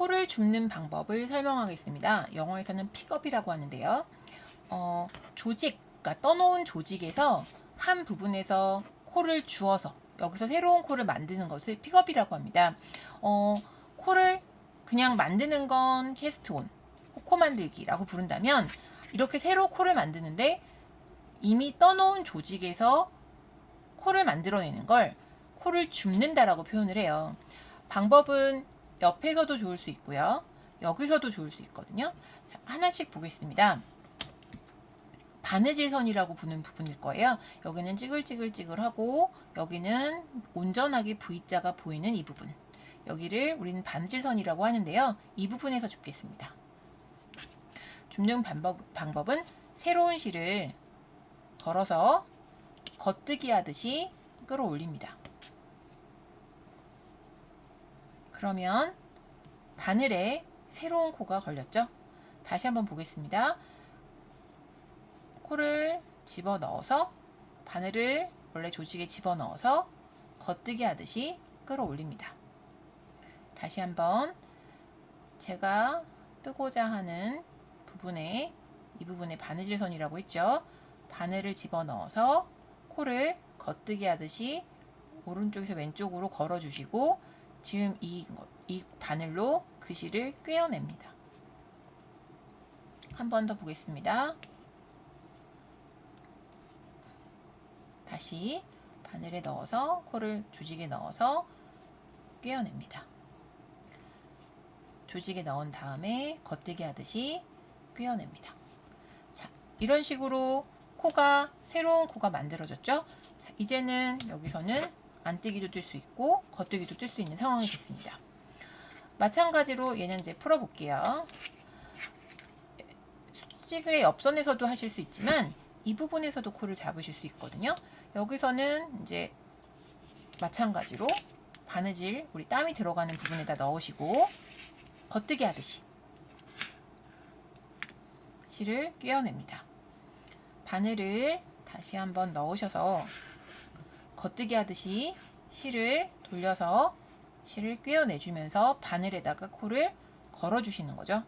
코를 줍는 방법을 설명하겠습니다. 영어에서는 픽업이라고 하는데요. 어, 조직, 그러니까 떠놓은 조직에서 한 부분에서 코를 주어서 여기서 새로운 코를 만드는 것을 픽업이라고 합니다. 어, 코를 그냥 만드는 건 캐스트 온, 코 만들기라고 부른다면 이렇게 새로 코를 만드는데 이미 떠놓은 조직에서 코를 만들어내는 걸 코를 줍는다라고 표현을 해요. 방법은 옆에서도 주울 수 있고요. 여기서도 주울 수 있거든요. 자, 하나씩 보겠습니다. 바느질선이라고 부는 부분일 거예요. 여기는 찌글찌글찌글하고 여기는 온전하게 V자가 보이는 이 부분. 여기를 우리는 바느질선이라고 하는데요. 이 부분에서 줍겠습니다. 줍는 방법, 방법은 새로운 실을 걸어서 겉뜨기 하듯이 끌어올립니다. 그러면 바늘에 새로운 코가 걸렸죠? 다시 한번 보겠습니다. 코를 집어 넣어서 바늘을 원래 조직에 집어 넣어서 겉뜨기 하듯이 끌어올립니다. 다시 한번 제가 뜨고자 하는 부분에 이 부분에 바느질선이라고 했죠. 바늘을 집어 넣어서 코를 겉뜨기 하듯이 오른쪽에서 왼쪽으로 걸어주시고 지금 이, 이 바늘로 글씨를 꿰어냅니다. 한 번 더 보겠습니다. 다시 바늘에 넣어서 코를 조직에 넣어서 꿰어냅니다. 조직에 넣은 다음에 겉뜨기 하듯이 꿰어냅니다. 자, 이런 식으로 코가 새로운 코가 만들어졌죠? 자, 이제는 여기서는 안뜨기도 뜰 수 있고 겉뜨기도 뜰 수 있는 상황이 됐습니다. 마찬가지로 얘는 이제 풀어볼게요. 수직의 옆선에서도 하실 수 있지만 이 부분에서도 코를 잡으실 수 있거든요. 여기서는 이제 마찬가지로 바느질 우리 땀이 들어가는 부분에다 넣으시고 겉뜨기 하듯이 실을 꿰어냅니다. 바늘을 다시 한번 넣으셔서 겉뜨기 하듯이 실을 돌려서 실을 꿰어내주면서 바늘에다가 코를 걸어주시는 거죠.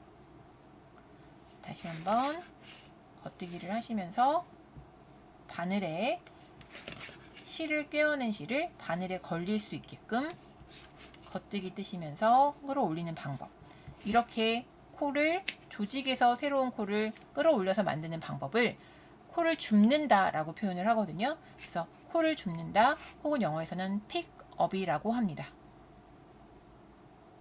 다시 한번 겉뜨기를 하시면서 바늘에 실을 꿰어낸 실을 바늘에 걸릴 수 있게끔 겉뜨기 뜨시면서 끌어올리는 방법. 이렇게 코를 조직에서 새로운 코를 끌어올려서 만드는 방법을 코를 줍는다라고 표현을 하거든요. 그래서 코를 줍는다 혹은 영어에서는 픽업이라고 합니다.